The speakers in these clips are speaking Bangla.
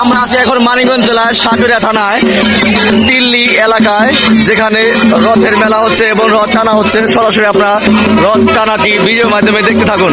আমরা আছি এখন মানিকগঞ্জ জেলার সাটুরিয়া থানায়, দিল্লি এলাকায়, যেখানে রথের মেলা হচ্ছে এবং রথ টানা হচ্ছে। সরাসরি আপনারা রথ টানাটি ভিডিওর মাধ্যমে দেখতে থাকুন।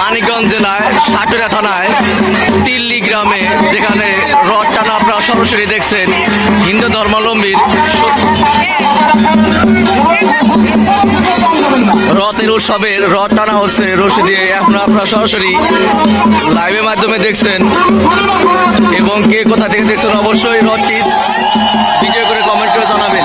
মানিকগঞ্জ জেলায় সাটুরিয়া থানায়, তিল্লি গ্রামে, যেখানে রথ টানা আপনারা সরাসরি দেখছেন, হিন্দু ধর্মাবলম্বীর রথের উৎসবের রথ টানা হচ্ছে, রশি দিয়ে এখন আপনারা সরাসরি লাইভের মাধ্যমে দেখছেন। এবং কে কোথা থেকে দেখছেন, অবশ্যই রথটি ভিডিও করে কমেন্ট করে জানাবেন।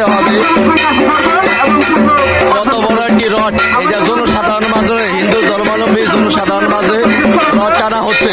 দেওয়া হবে। কত বড় একটি রথ এটা জনসাধারণ মাঝে, হিন্দু ধর্মাবলম্বী জনসাধারণ মাঝে রথ টানা হচ্ছে।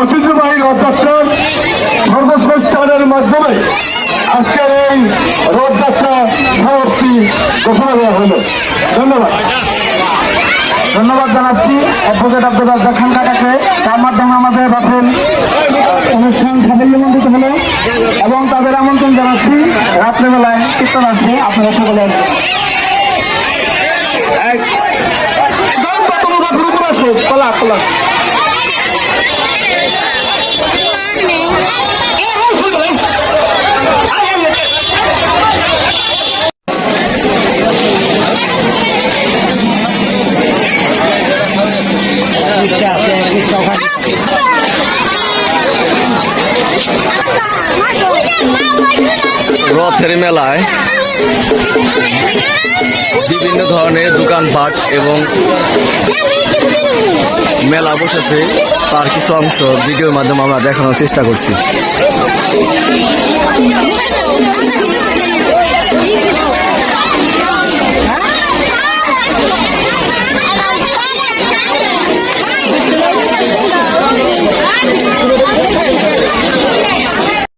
ঐতিহ্যবাহী রথযাত্রার সর্বশ্রেষ্ঠানের মাধ্যমে আজকের এই রথযাত্রা সমাপ্তি ঘোষণা দেওয়া হলো। ধন্যবাদ। ধন্যবাদ জানাচ্ছি অ্যাডভোকেট আব্দুল রাজ্জাক খান তার মাধ্যমে আমাদের রাফেল অনুষ্ঠান হলো এবং তাদের আমন্ত্রণ জানাচ্ছি। রাত্রেবেলায় কীর্তন আসছে আপনারা সকলে কলা কলা রথের মেলায় বিভিন্ন ধরনের দোকানপাট এবং মেলা বসেছে। তার কিছু অংশ ভিডিওর মাধ্যমে আমরা দেখানোর চেষ্টা করছি।